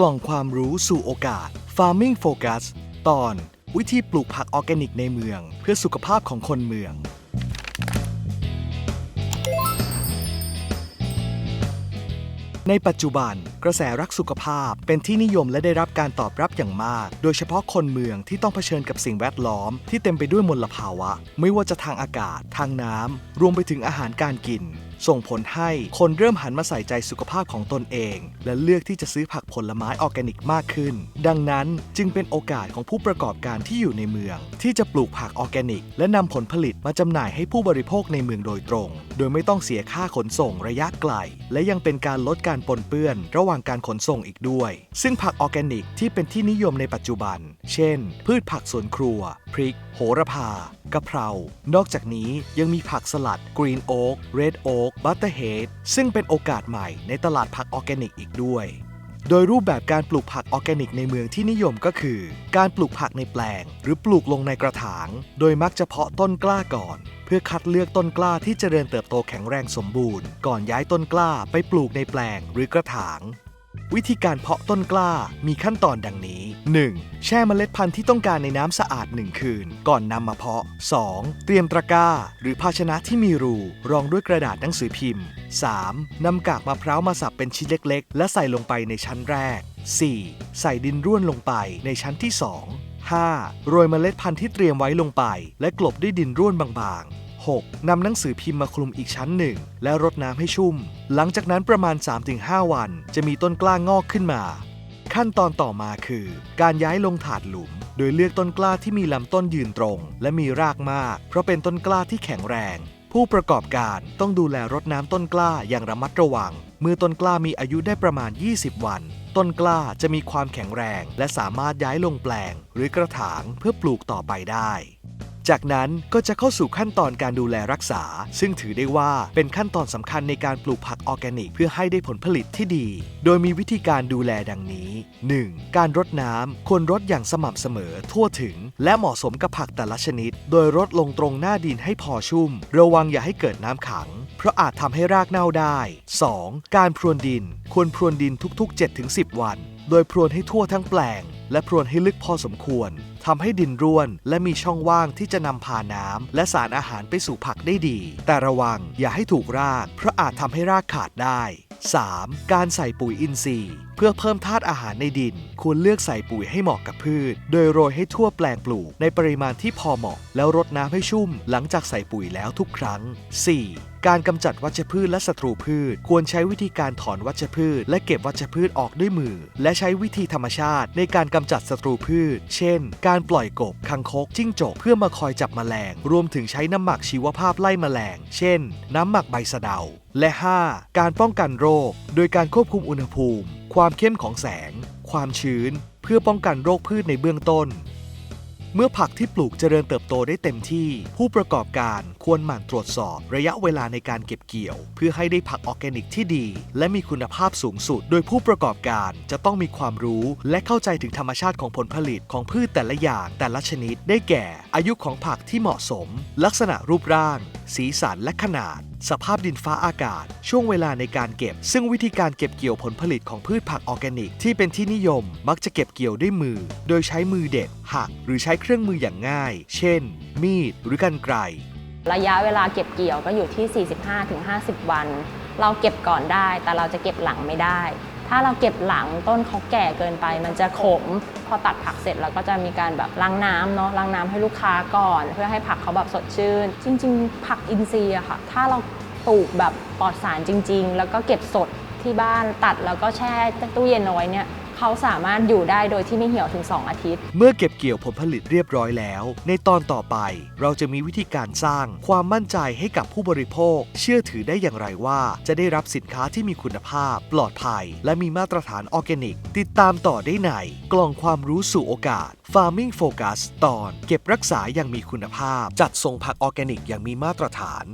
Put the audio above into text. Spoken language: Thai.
กล่องความรู้สู่โอกาส Farming Focus ตอน วิธีปลูกผักออร์แกนิกในเมือง เพื่อสุขภาพของคนเมือง ในปัจจุบัน กระแสรักสุขภาพเป็นที่นิยมและได้รับการตอบรับอย่างมาก โดยเฉพาะคนเมืองที่ต้องเผชิญกับสิ่งแวดล้อม ที่เต็มไปด้วยมลภาวะ ไม่ว่าจะทางอากาศ ทางน้ำรวมไปถึงอาหารการกิน ส่งผลให้คนเริ่มหันมาใส่ใจสุขภาพของตนเอง และเลือกที่จะซื้อผักผลไม้ออร์แกนิกมากขึ้น ดังนั้นจึงเป็นโอกาสของผู้ประกอบการที่อยู่ในเมือง ที่จะปลูกผักออร์แกนิก และนำผลผลิตมาจำหน่ายให้ผู้บริโภคในเมืองโดยตรง โดยไม่ต้องเสียค่าขนส่งระยะไกล และยังเป็นการลดการปนเปื้อน ระหว่างการขนส่งอีกด้วย ซึ่งผักออร์แกนิกที่เป็นที่นิยมในปัจจุบัน เช่น พืชผักสวนครัว พริก โหระพากะเพรา นอกจากนี้ยังมีผักสลัด กรีนโอ๊กเรดโอ๊กบัตเตอร์เฮดซึ่งเป็นโอกาสใหม่ในตลาดผักออร์แกนิกอีกด้วย โดยรูปแบบการปลูกผักออร์แกนิกในเมืองที่นิยมก็คือ การปลูกผักในแปลง หรือปลูกลงในกระถาง โดยมักจะเพาะต้นกล้าก่อน เพื่อคัดเลือกต้นกล้าที่เจริญเติบโตแข็งแรงสมบูรณ์ ก่อนย้ายต้นกล้าไปปลูกในแปลงหรือกระถาง วิธีการเพาะต้นกล้ามีขั้นตอนดังนี้ 1. แช่เมล็ดพันธุ์ที่ต้องการในน้ำสะอาด 1 คืน ก่อนนำมาเพาะ 2. เตรียมตะกร้า หรือภาชนะที่มีรู รองด้วยกระดาษหนังสือพิมพ์ 3. นำกากมะพร้าวมาสับเป็นชิ้นเล็กๆ และใส่ลงไปในชั้นแรก 4. ใส่ดินร่วนลงไปในชั้นที่ 2 5. โรยเมล็ดพันธุ์ที่เตรียมไว้ลงไป และกลบด้วยดินร่วนบางๆ 6. นำหนังสือพิมพ์มาคลุมอีกชั้นหนึ่ง และรดน้ำให้ชุ่ม หลังจากนั้นประมาณ 3-5 วัน จะมีต้นกล้างอกขึ้นมา ขั้นตอนต่อมาคือ การย้ายลงถาดหลุม โดยเลือกต้นกล้าที่มีลำต้นยืนตรง และมีรากมาก เพราะเป็นต้นกล้าที่แข็งแรง ผู้ประกอบการต้องดูแลรดน้ำต้นกล้าอย่างระมัดระวัง เมื่อต้นกล้ามีอายุได้ประมาณ 20 วัน ต้นกล้าจะมีความแข็งแรง และสามารถย้ายลงแปลง หรือกระถางเพื่อปลูกต่อไปได้ จากนั้นก็จะเข้าสู่ขั้นตอนการดูแลรักษา ซึ่งถือได้ว่าเป็นขั้นตอนสำคัญในการปลูกผักออร์แกนิก เพื่อให้ได้ผลผลิตที่ดี โดยมีวิธีการดูแลดังนี้ 1. การรดน้ำควรรดอย่างสม่ำเสมอทั่วถึง และเหมาะสมกับผักแต่ละชนิด โดยรดลงตรงหน้าดินให้พอชุ่ม ระวังอย่าให้เกิดน้ำขัง เพราะอาจทำให้รากเน่าได้ 2. การพรวนดิน ควรพรวนดินทุก ๆ 7-10 วัน โดยพรวนให้ทั่วทั้งแปลง และพรวนให้ลึกพอสมควร ทำให้ดินร่วน และมีช่องว่างที่จะนำพาน้ำและสารอาหารไปสู่ผักได้ดี แต่ระวังอย่าให้ถูกราก เพราะอาจทำให้รากขาดได้ 3. การใส่ปุ๋ยอินทรีย์ เพื่อเพิ่มธาตุอาหารในดิน ควรเลือกใส่ปุ๋ยให้เหมาะกับพืช โดยโรยให้ทั่วแปลงปลูก ในปริมาณที่พอเหมาะ แล้วรดน้ำให้ชุ่ม หลังจากใส่ปุ๋ยแล้วทุกครั้ง 4. การกำจัดวัชพืชและศัตรูพืช ควรใช้วิธีการถอนวัชพืช และเก็บวัชพืชออกด้วยมือ และใช้วิธีธรรมชาติ ในการกำจัดศัตรูพืช เช่น การปล่อยกบคังคกจิ้งจกเพื่อมาคอยจับแมลง รวมถึงใช้น้ำหมักชีวภาพไล่แมลง เช่น น้ำหมักใบสะเดา และ 5. การป้องกันโรค โดยการควบคุมอุณหภูมิ ความเข้มของแสง ความชื้น เพื่อป้องกันโรคพืชในเบื้องต้น เมื่อผักที่ปลูกเจริญเติบโตได้เต็มที่ ผู้ประกอบการควรหมั่นตรวจสอบระยะเวลาในการเก็บเกี่ยว เพื่อให้ได้ผักออร์แกนิกที่ดี และมีคุณภาพสูงสุด โดยผู้ประกอบการจะต้องมีความรู้ และเข้าใจถึงธรรมชาติของผลผลิตของพืชแต่ละอย่างแต่ละชนิด ได้แก่ อายุของผักที่เหมาะสม ลักษณะรูปร่าง สีสันและขนาด สภาพดินฟ้าอากาศ ช่วงเวลาในการเก็บ ซึ่งวิธีการเก็บเกี่ยวผลผลิตของพืชผักออร์แกนิก ที่เป็นที่นิยม มักจะเก็บเกี่ยวด้วยมือ โดยใช้มือเด็ด หัก หรือใช้เครื่องมืออย่างง่าย เช่น มีดหรือกรรไกรระยะเวลาเก็บเกี่ยวก็อยู่ที่ 45-50 วัน เราเก็บก่อนได้ แต่เราจะเก็บหลังไม่ได้ ถ้าเราเก็บหลังต้นเขาแก่เกินไป มันจะขม พอตัดผักเสร็จเราก็จะมีการแบบล้างน้ำเนาะล้างน้ำให้ลูกค้าก่อน เพื่อให้ผักเขาแบบสดชื่น จริง ๆ ผักอินทรีย์อะค่ะ ถ้าเราปลูกแบบปลอดสารจริง ๆ แล้วก็เก็บสดที่บ้านตัดแล้วก็แช่ตู้เย็นเอาไว้เนี่ย เขาสามารถอยู่ได้โดยที่ไม่เหี่ยวถึง 2 อาทิตย์ เมื่อเก็บเกี่ยวผลผลิตเรียบร้อยแล้ว ในตอนต่อไป เราจะมีวิธีการสร้างความมั่นใจให้กับผู้บริโภค เชื่อถือได้อย่างไรว่า จะได้รับสินค้าที่มีคุณภาพ ปลอดภัย และมีมาตรฐานออร์แกนิก ติดตามต่อได้ใน กล่องความรู้สู่โอกาส Farming Focus ตอน เก็บรักษาอย่างมีคุณภาพ จัดส่งผักออร์แกนิกอย่างมีมาตรฐาน